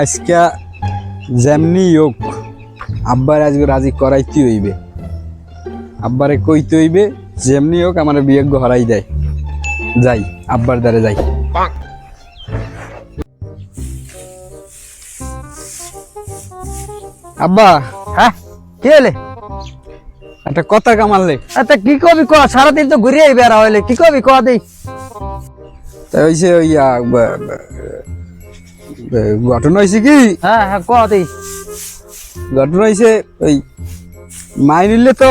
আজকে যেমনি হোক আব্বার আজকে রাজি করাইতে হইবে। আব্বারে কইতে হইবে যেমনি হোক আমার বিয়ে হরাই দেয়। যাই আব্বার দ্বারে যাই। আব্বা হ্যাঁ কি হলে একটা কথা কামাললে আচ্ছা কি কবি ক? সারাদিন তো ঘুরিয়ে বেড়া হইলে কি কবি ক দেই? তা হইছে ওই ঘটনা হয়েছে কি? হ্যাঁ হ্যাঁ ক ঘটনা হয়েছে ওই মাই নিলে তো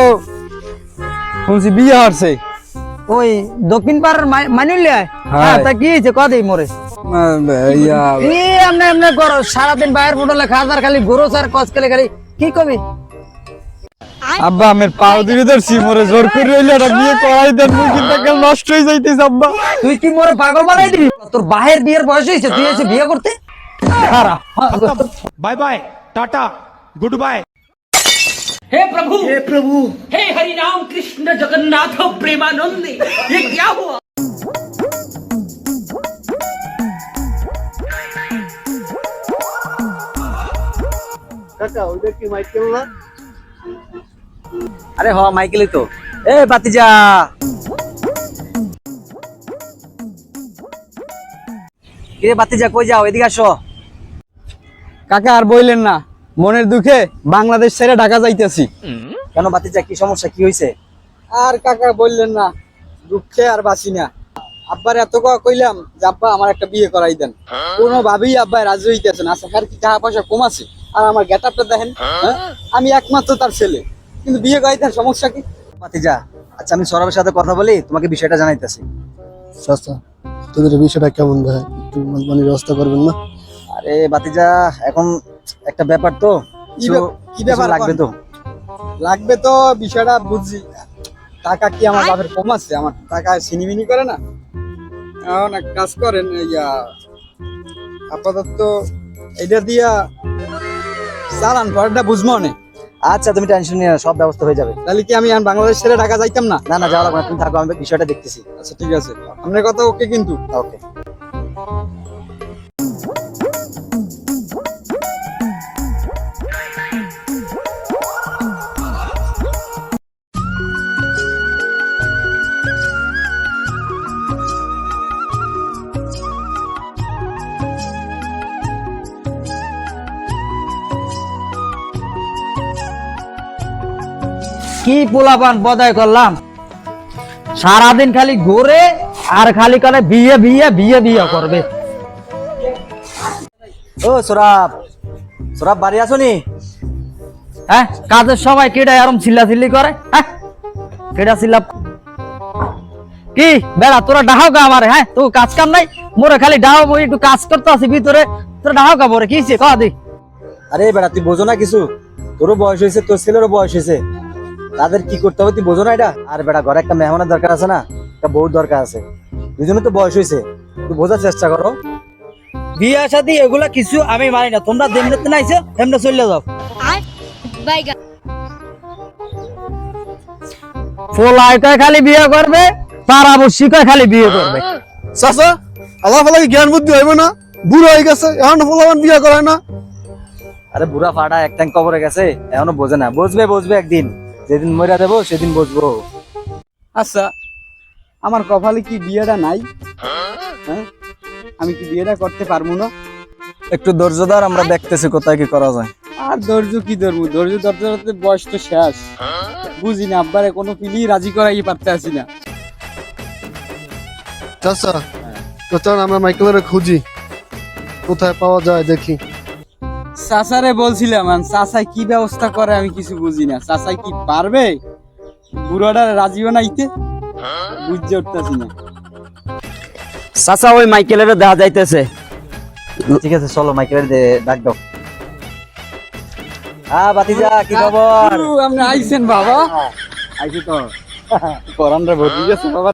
শুনছি বিয়ে হারছে ওই দক্ষিণ পাড়ার মানিলে হ্যাঁ। হ্যাঁ। তা কি হয়েছে ক দেই মোরে? সারাদিন বাইরের ফোটলে খাবার খালি গরু সার কচ খেলে খালি কি কবি? আব্বা আমার পাও দিকে ধরছি মোরে জোর করে রইলে একটা বিয়ে করাই দেন মুই কিন্তু একেবারে নষ্ট হয়ে যাইতেছে আব্বা তুই কি মোরে পাগল বানাই দিবি তোর বাহের বিয়ের বয়স হয়েছে তুই এসে বিয়ে করতে খারাপ bye bye tata good bye हे प्रभु हे प्रभु हे हरि राम कृष्ण जगन्नाथ प्रेमानंद ये क्या हुआ আরে হ মাইকেলই তো। এ বাতিজা কিরে বাতিজা কই যাও? এদিকে আসো। কাকা আর বইলেন না। মনের দুঃখে বাংলাদেশ ছেড়ে ঢাকা যাইতেছি। কেন বাতিজা কি সমস্যা কি হয়েছে আর কাকা বললেন না। দুঃখে আর বাঁচি না। আব্বার এত কথা কইলাম যে আব্বা আমার একটা বিয়ে করাই দেন। কোনো ভাবেই আব্বা রাজি হইতেছেন আচ্ছা আর কি টাকা পয়সা কম আছে? আর আমার গেটআপটা দেখেন হ্যাঁ? আমি একমাত্র তার ছেলে। কিন্তু বিয়ে করাই দেন সমস্যা কি? বাতিজা আচ্ছা আমি সৌরভের সাথে কথা বলি তোমাকে বিষয়টা জানাইতেছি। চাচা তোদের বিষয়টা কেমন ভাই? একটু মানে ব্যবস্থা করবেন না? আরে বাতিজা এখন একটা ব্যাপার তো কি কিছু- ব্যাপ- কি কিছু ব্যাপার লাগবে তো। লাগবে তো বিষয়টা বুঝছি। টাকা কি আমার বাপের কম আছে? আমার টাকা সিনিমিনি করে না? এখন এক কাজ করেন ইয়া আপাতত এটা দিয়া চালান পরেরটা বুঝব না আচ্ছা তুমি টেনশন নিয়ে না, সব ব্যবস্থা হয়ে যাবে। তাহলে কি আমি আর বাংলাদেশ ছেড়ে ঢাকা যাইতাম না? না না যাওয়া লাগবে না তুমি থাকো আমি বিষয়টা দেখতেছি। আচ্ছা ঠিক আছে। আপনার কথা ওকে কিন্তু। ওকে। কি পোলাপান বদায় করলাম? সারাদিন খালি ঘুরে আর খালি করে বিয়ে বিয়ে বিয়ে বিয়ে করবে। ও সরাব। সরাব বাড়ি আসনি হ্যাঁ কাজের সময় কেডা এরম চিল্লা চিল্লি করে? হ্যাঁ? কেডা চিল্লা কি? বেড়া তোরা ডাহাও গা আমারে হ্যাঁ? তো কাজ কাম নাই? মোরে খালি ডাহাও বই একটু কাজ করতে আছি ভিতরে। তোরা ডাহাও গা মোরে কি হইছে? কয়া দি। আরে বেড়া তুই বোঝো না কিছু। তোরও বয়স হয়েছে তোর ছেলেরও বয়স হয়েছে তাদের কি করতে হবে তুই বোঝো না এটা? আর বেটা ঘরে একটা মেহমানের দরকার আছে না? একটা বউ দরকার আছে। দুজনে তো বয়স হয়েছে তুই বোঝার চেষ্টা করো। বিয়ে শাদী এগুলা কিছু আমি মানি না। তোমরা যেমনি নাইছো এমনি চলে যাও। বাইগা ফোলাই কয় খালি বিয়ে করবে? পাড়া বসি কয় খালি বিয়ে করবে? চাচা আল্লাহ ফালা জ্ঞান বুদ্ধি হইব না? বুড়ো হয়ে গেছে এখন ফলাবান বিয়া করে না। আরে বুড়া ফাটা এক ট্যাঙ্ক কবরে গেছে এখনও বোঝে না। বুঝবে বুঝবে একদিন। যেদিন মরিয়া দেবো সেদিন বসবো। আচ্ছা আমার কপালে কি বিয়েটা নাই? হ্যাঁ? আমি কি বিয়েটা করতে পারব না? একটু ধৈর্য ধর আমরা দেখতেছি কোথায় কি করা যায়। আর ধৈর্য কি ধরবো? ধৈর্য ধরতে ধরতে বয়স তো শেষ। বুঝি না আব্বারে কোনো পিলি রাজি করাই পারতে আসি না। চাচা তো আমরা মাইকেলের খুঁজি। কোথায় পাওয়া যায় দেখি। চাচারে বলছিলাম আর চাচাই কি ব্যবস্থা করে আমি কিছু বুঝি না। চাচাই কি পারবে বুড়োটা রাজিও নাইতে বুঝতে উঠতেছি না। চাচা ওই মাইকেলের দেখা যাইতেছে। ঠিক আছে চলো মাইকেলের ডাক দাও। হ্যাঁ বাতিজা কি খবর? আপনি আইছেন বাবা? আইছি তো। পরানরা ভর্তি গেছে বাবা।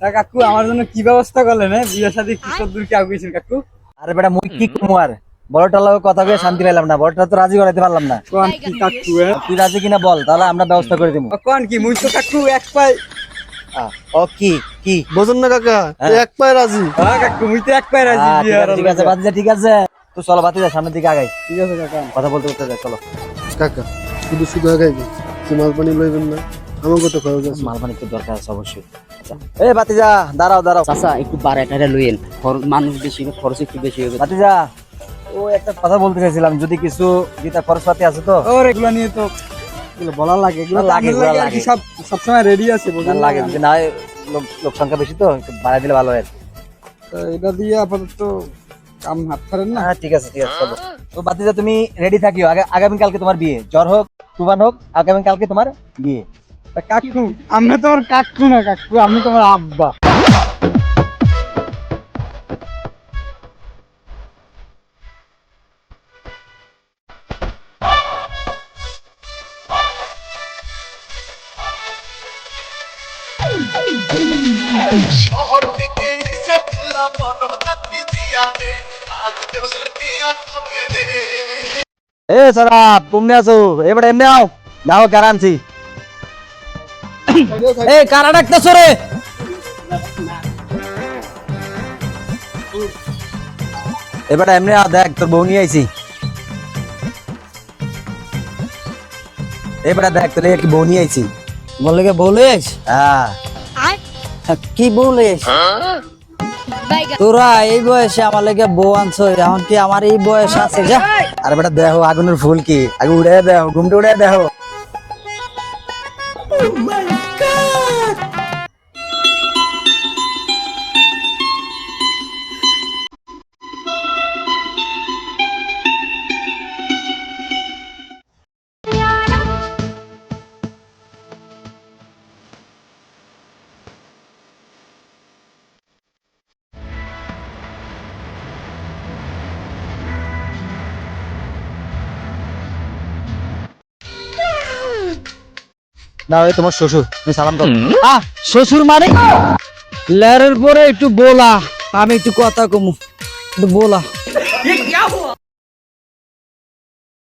তা কাকু আমার জন্য কি ব্যবস্থা করলেন হ্যাঁ? বিয়ের সাথে কি দূর কে আগুয়েছেন কাকু? আরে বেটা মুই কি কুমার বড়টার কথা শান্তি পেলাম না বড়টা তো রাজি করাইতে পারলাম না। কোন কি কাকু হ্যাঁ? তুই রাজি কিনা বল তাহলে আমরা ব্যবস্থা করে দিব কোন কি মুই তো কাকু এক পাই ও কি কি? বোঝেন না কাকা হ্যাঁ। এক পায়ে রাজি। হ্যাঁ কাকু মুই তো এক পাই রাজি ঠিক আছে, বাতিজা ঠিক আছে। তো চলো বাতি সামনের দিকে আগাই। ঠিক আছে কাকা। কথা বলতে বলতে যাই চলো। কাকা শুধু শুধু আগাইবে কি? মাল পানি লইবেন না? আমাকে তো খরচ আছে? মাল পানি তো দরকার আছে অবশ্যই। আচ্ছা। এ বাতিজা দাঁড়াও দাঁড়াও। চাচা একটু লইয়েন। মানুষ বেশি খরচ একটু বেশি হবে বাতিজা ও একটা কথা বলতে চাইছিলাম যদি কিছু গীতা খরচপাতি আছে তো? ওর এগুলো নিয়ে তো এগুলো বলা লাগে এগুলো লাগে। সব সবসময় রেডি আছে লাগে না লোক লোক সংখ্যা বেশি তো বাড়াই দিলে ভালো হয় তো এটা দিয়ে আপাতত কাম হাত ছাড়েন না। হ্যাঁ ঠিক আছে ঠিক আছে তো বাতিজা তুমি রেডি থাকিও। আগে আগামী কালকে তোমার বিয়ে জ্বর হোক তুফান হোক আগামী কালকে তোমার বিয়ে। কাকু আমি তোমার কাকু না কাকু আমি তোমার আব্বা। শহর থেকে দিয়াতে আজ দিয়া রে এ সরাব তুমি আছো? এবারে এমনি আও দাও কারা আনছি। এ কারা ডাকতেছো রে? এবারে এমনি আও দেখ তোর বউ নিয়ে আইছি। এবারে দেখ তোর কি বউ নিয়ে আইছি। বললে কে বউ লইস হ্যাঁ। কি বলে তোরা এই বয়সে আমার লেগে বউ আনছো এখন কি আমার এই বয়স আছে? যা। আর বেটা দেখো আগুনের ফুল কি। আগে উড়ে দেখো ঘুমটা উড়ে দেখো না ওই তোমার শ্বশুর তুমি সালাম দাও। আহ শ্বশুর মানে? লেরের পরে একটু বলা আমি একটু কথা কমু। একটু বলা।